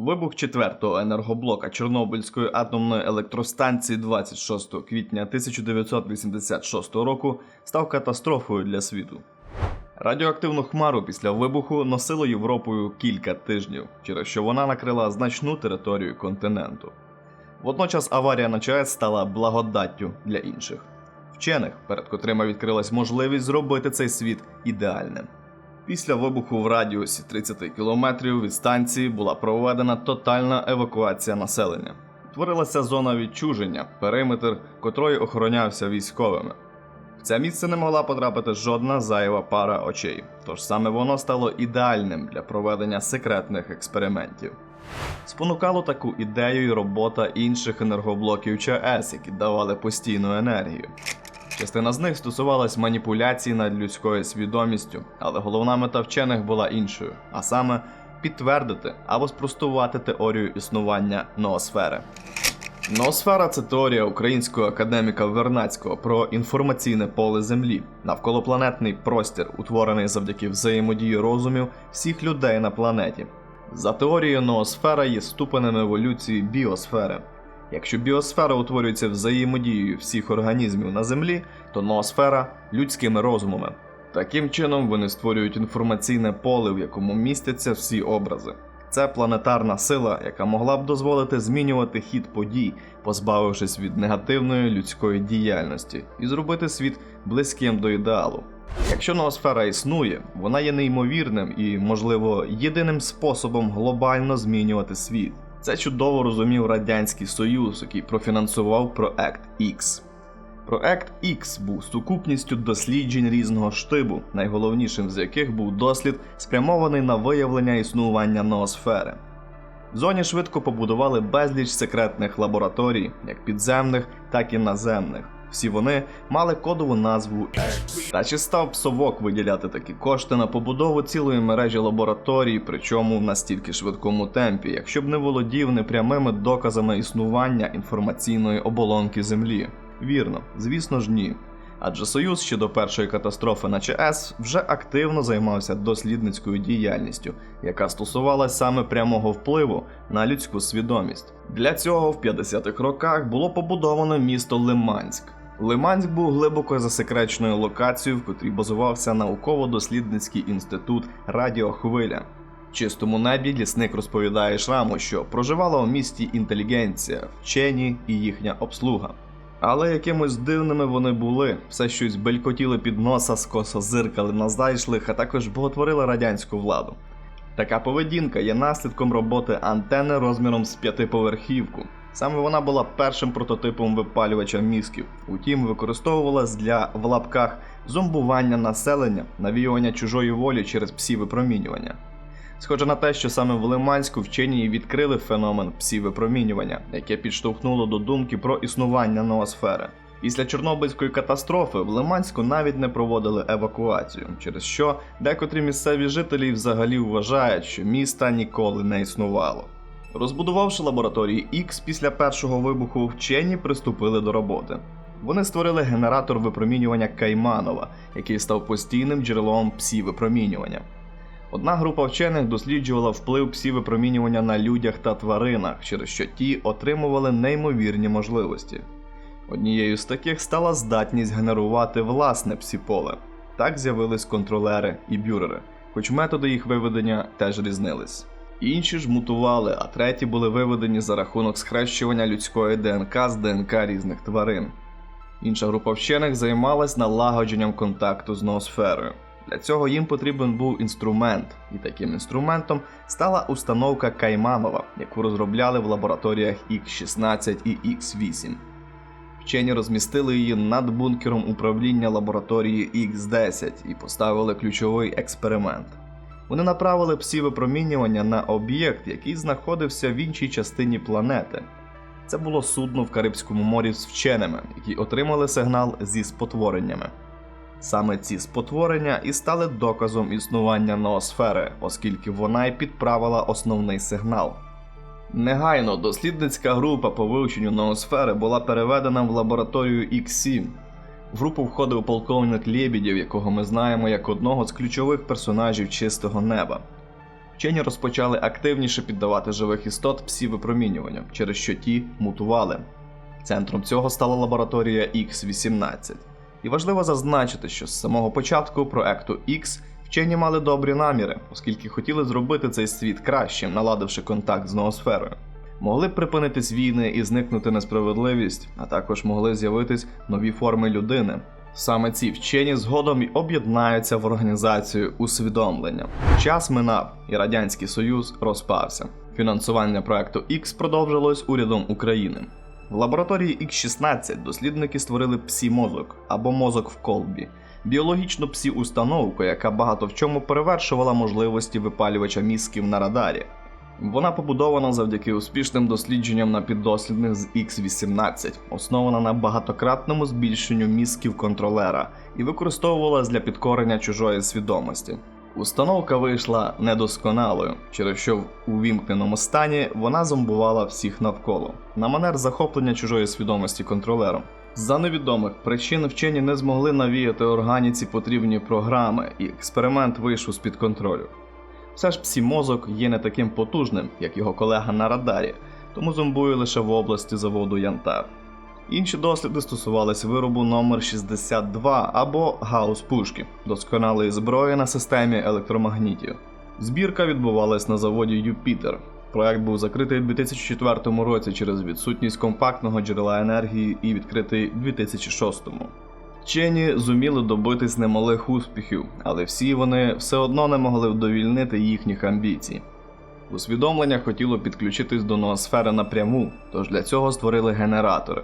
Вибух четвертого енергоблока Чорнобильської атомної електростанції 26 квітня 1986 року став катастрофою для світу. Радіоактивну хмару після вибуху носило Європою кілька тижнів, через що вона накрила значну територію континенту. Водночас аварія на ЧАЕС стала благодаттю для інших вчених, перед котрими відкрилась можливість зробити цей світ ідеальним. Після вибуху в радіусі 30 кілометрів від станції була проведена тотальна евакуація населення. Творилася зона відчуження, периметр, котрої охоронявся військовими. В це місце не могла потрапити жодна зайва пара очей, тож саме воно стало ідеальним для проведення секретних експериментів. Спонукало таку ідею й робота інших енергоблоків ЧАЕС, які давали постійну енергію. Частина з них стосувалась маніпуляцій над людською свідомістю, але головна мета вчених була іншою, а саме підтвердити або спростувати теорію існування ноосфери. Ноосфера це теорія українського академіка Вернацького про інформаційне поле Землі, навколопланетний простір, утворений завдяки взаємодії розумів всіх людей на планеті. За теорією, ноосфера є ступенем еволюції біосфери. Якщо біосфера утворюється взаємодією всіх організмів на Землі, то ноосфера людськими розумами. Таким чином вони створюють інформаційне поле, в якому містяться всі образи. Це планетарна сила, яка могла б дозволити змінювати хід подій, позбавившись від негативної людської діяльності, і зробити світ близьким до ідеалу. Якщо ноосфера існує, вона є неймовірним і, можливо, єдиним способом глобально змінювати світ. Це чудово розумів Радянський Союз, який профінансував проект X. Проект X був сукупністю досліджень різного штибу, найголовнішим з яких був дослід, спрямований на виявлення існування ноосфери. В зоні швидко побудували безліч секретних лабораторій, як підземних, так і наземних. Всі вони мали кодову назву X. Та чи став псовок виділяти такі кошти на побудову цілої мережі лабораторій, причому в настільки швидкому темпі, якщо б не володів непрямими доказами існування інформаційної оболонки Землі? Вірно, звісно ж ні. Адже Союз ще до першої катастрофи на ЧАЕС вже активно займався дослідницькою діяльністю, яка стосувалась саме прямого впливу на людську свідомість. Для цього в 50-х роках було побудовано місто Лиманськ. Лиманськ був глибоко засекреченою локацією, в котрій базувався науково-дослідницький інститут Радіохвиля. В чистому небі лісник розповідає шраму, що проживала у місті інтелігенція, вчені і їхня обслуга. Але якимось дивними вони були, все щось белькотіли під носа, скосо зиркали на зайшлих, а також боготворили радянську владу. Така поведінка є наслідком роботи антени розміром з п'ятиповерхівку. Саме вона була першим прототипом випалювача мізків, утім використовувалась для в лапках зомбування населення, навіювання чужої волі через псі випромінювання. Схоже на те, що саме в Лиманську вчені відкрили феномен псі-випромінювання, яке підштовхнуло до думки про існування ноосфери. Після Чорнобильської катастрофи в Лиманську навіть не проводили евакуацію, через що декотрі місцеві жителі взагалі вважають, що міста ніколи не існувало. Розбудувавши лабораторії X після першого вибуху, вчені приступили до роботи. Вони створили генератор випромінювання Кайманова, який став постійним джерелом псі-випромінювання. Одна група вчених досліджувала вплив псі-випромінювання на людях та тваринах, через що ті отримували неймовірні можливості. Однією з таких стала здатність генерувати власне псіполе. Так з'явились контролери і бюрери, хоч методи їх виведення теж різнились. Інші ж мутували, а треті були виведені за рахунок схрещування людської ДНК з ДНК різних тварин. Інша група вчених займалась налагодженням контакту з ноосферою. Для цього їм потрібен був інструмент, і таким інструментом стала установка Кайманова, яку розробляли в лабораторіях X16 і X8. Вчені розмістили її над бункером управління лабораторії X10 і поставили ключовий експеримент. Вони направили псі випромінювання на об'єкт, який знаходився в іншій частині планети. Це було судно в Карибському морі з вченими, які отримали сигнал зі спотвореннями. Саме ці спотворення і стали доказом існування ноосфери, оскільки вона й підправила основний сигнал. Негайно дослідницька група по вивченню ноосфери була переведена в лабораторію X7. В групу входив полковник Лєбідєв, якого ми знаємо як одного з ключових персонажів чистого неба. вчені розпочали активніше піддавати живих істот псі-випромінюванню, через що ті мутували. Центром цього стала лабораторія X18. І важливо зазначити, що з самого початку проекту X вчені мали добрі наміри, оскільки хотіли зробити цей світ кращим, наладивши контакт з ноосферою. Могли б припинитись війни і зникнути несправедливість, а також могли з'явитись нові форми людини. Саме ці вчені згодом і об'єднаються в організацію усвідомлення. Час минав, і Радянський Союз розпався. Фінансування проекту X продовжилось урядом України. В лабораторії X16 дослідники створили псі-мозок або мозок в колбі, біологічну псі-установку, яка багато в чому перевершувала можливості випалювача мізків на радарі. Вона побудована завдяки успішним дослідженням на піддослідних з X18, основана на багатократному збільшенню мізків контролера і використовувалась для підкорення чужої свідомості. Установка вийшла недосконалою, через що в увімкненому стані вона зомбувала всіх навколо, на манер захоплення чужої свідомості контролером. За невідомих причин вчені не змогли навіяти органіці потрібні програми, і експеримент вийшов з-під контролю. Все ж псі-мозок є не таким потужним, як його колега на радарі, тому зомбує лише в області заводу Янтар. Інші досліди стосувались виробу номер 62 або гаус-пушки, досконалої зброї на системі електромагнітів. Збірка відбувалась на заводі Юпітер. Проект був закритий у 2004 році через відсутність компактного джерела енергії і відкритий у 2006. Вчені зуміли добитись немалих успіхів, але всі вони все одно не могли вдовільнити їхніх амбіцій. Усвідомлення хотіло підключитись до ноосфери напряму, тож для цього створили генератори.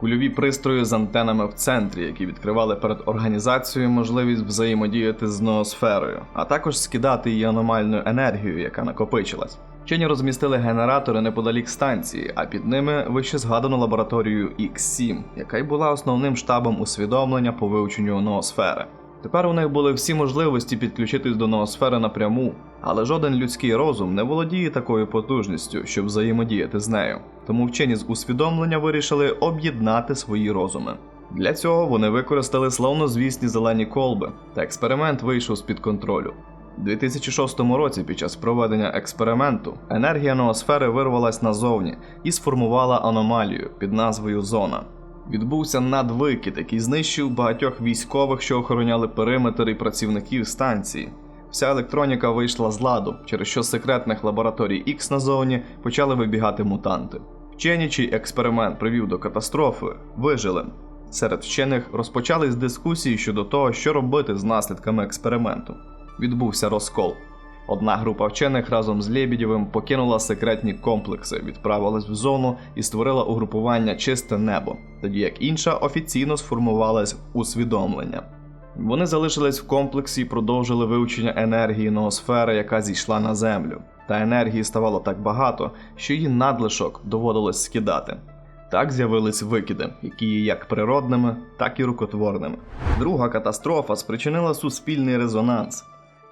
Кульові пристрої з антенами в центрі, які відкривали перед організацією можливість взаємодіяти з ноосферою, а також скидати її аномальну енергію, яка накопичилась. Вчені розмістили генератори неподалік станції, а під ними вище згадану лабораторію X7, яка й була основним штабом усвідомлення по вивченню ноосфери. Тепер у них були всі можливості підключитись до ноосфери напряму, але жоден людський розум не володіє такою потужністю, щоб взаємодіяти з нею. Тому вчені з усвідомлення вирішили об'єднати свої розуми. Для цього вони використали славнозвісні зелені колби, та експеримент вийшов з-під контролю. У 2006 році, під час проведення експерименту, енергія ноосфери вирвалась назовні і сформувала аномалію під назвою Зона. Відбувся надвикид, який знищив багатьох військових, що охороняли периметр і працівників станції. Вся електроніка вийшла з ладу, через що з секретних лабораторій X на зоні почали вибігати мутанти. Вчені, чий експеримент привів до катастрофи, вижили. Серед вчених розпочались дискусії щодо того, що робити з наслідками експерименту. Відбувся розкол. Одна група вчених разом з Лєбідєвим покинула секретні комплекси, відправилась в зону і створила угрупування Чисте небо, тоді як інша офіційно сформувалась усвідомлення. Вони залишились в комплексі і продовжили вивчення енергії ноосфери, яка зійшла на землю. Та енергії ставало так багато, що її надлишок доводилось скидати. Так з'явились викиди, які є як природними, так і рукотворними. Друга катастрофа спричинила суспільний резонанс.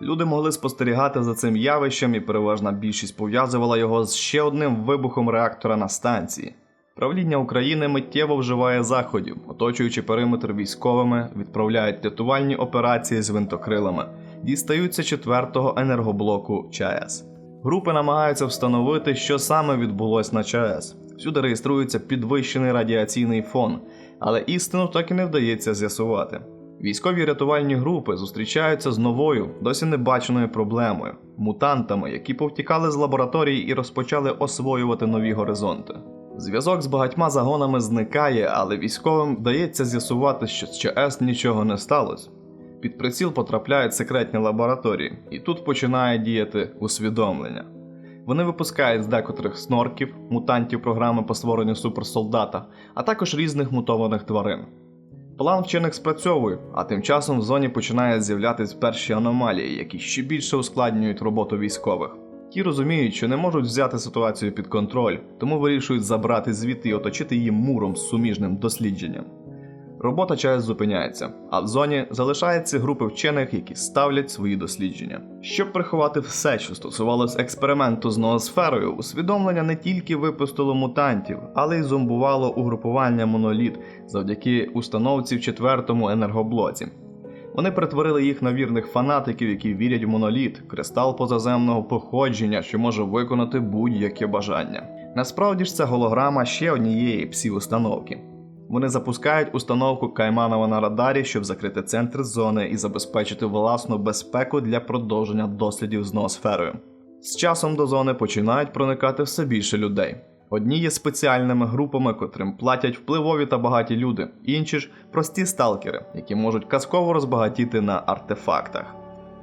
Люди могли спостерігати за цим явищем, і переважна більшість пов'язувала його з ще одним вибухом реактора на станції. Правління України миттєво вживає заходів, оточуючи периметр військовими, відправляють рятувальні операції з винтокрилами, дістаються четвертого енергоблоку ЧАЕС. Групи намагаються встановити, що саме відбулось на ЧАЕС. Всюди реєструється підвищений радіаційний фон, але істину так і не вдається з'ясувати. Військові рятувальні групи зустрічаються з новою, досі небаченою проблемою мутантами, які повтікали з лабораторії і розпочали освоювати нові горизонти. Зв'язок з багатьма загонами зникає, але військовим вдається з'ясувати, що з ЧАЕС нічого не сталося. Під приціл потрапляють секретні лабораторії, і тут починає діяти усвідомлення. Вони випускають з декотрих снорків, мутантів програми по створенню суперсолдата, а також різних мутованих тварин. План вчених спрацьовує, а тим часом в зоні починають з'являтись перші аномалії, які ще більше ускладнюють роботу військових. Ті розуміють, що не можуть взяти ситуацію під контроль, тому вирішують забрати звідти і оточити її муром з суміжним дослідженням. Робота ЧАЕС зупиняється, а в зоні залишаються групи вчених, які ставлять свої дослідження. Щоб приховати все, що стосувалось експерименту з ноосферою, усвідомлення не тільки випустило мутантів, але й зомбувало угрупування моноліт завдяки установці в четвертому енергоблоці. Вони перетворили їх на вірних фанатиків, які вірять в моноліт, кристал позаземного походження, що може виконати будь-яке бажання. Насправді ж це голограма ще однієї псі-установки. Вони запускають установку Кайманова на радарі, щоб закрити центр зони і забезпечити власну безпеку для продовження дослідів з ноосферою. З часом до зони починають проникати все більше людей. Одні є спеціальними групами, котрим платять впливові та багаті люди, інші ж прості сталкери, які можуть казково розбагатіти на артефактах.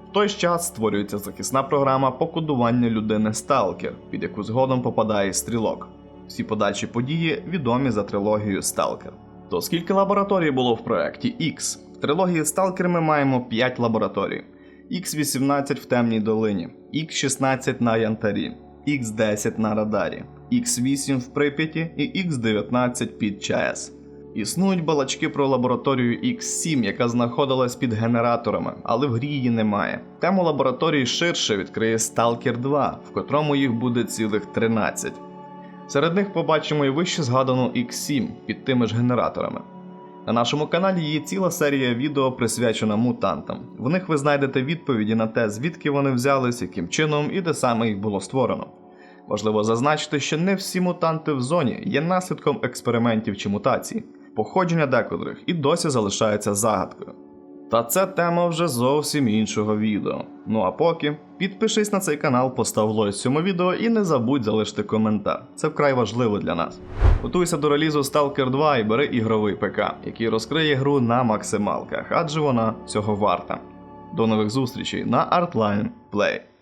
В той час створюється захисна програма по кодуванню людини Сталкер, під яку згодом попадає стрілок. Всі подальші події відомі за трилогією Сталкер. То скільки лабораторій було в проєкті X? В трилогії Сталкер ми маємо 5 лабораторій: X18 в темній долині, X16 на Янтарі, X10 на радарі, X8 в Прип'яті і X19 під ЧАЕС. Існують балачки про лабораторію X7, яка знаходилась під генераторами, але в грі її немає. Тему лабораторії ширше відкриє Stalker 2, в котрому їх буде цілих 13. Серед них побачимо і вище згадану X7 під тими ж генераторами. На нашому каналі є ціла серія відео присвячена мутантам. В них ви знайдете відповіді на те, звідки вони взялись, яким чином і де саме їх було створено. Важливо зазначити, що не всі мутанти в зоні є наслідком експериментів чи мутацій. Походження декотрих і досі залишається загадкою. Та це тема вже зовсім іншого відео. Ну а поки підпишись на цей канал, постав лайк цьому відео і не забудь залишити коментар. Це вкрай важливо для нас. Готуйся до релізу Stalker 2 і бери ігровий ПК, який розкриє гру на максималках, адже вона цього варта. До нових зустрічей на Artline Play.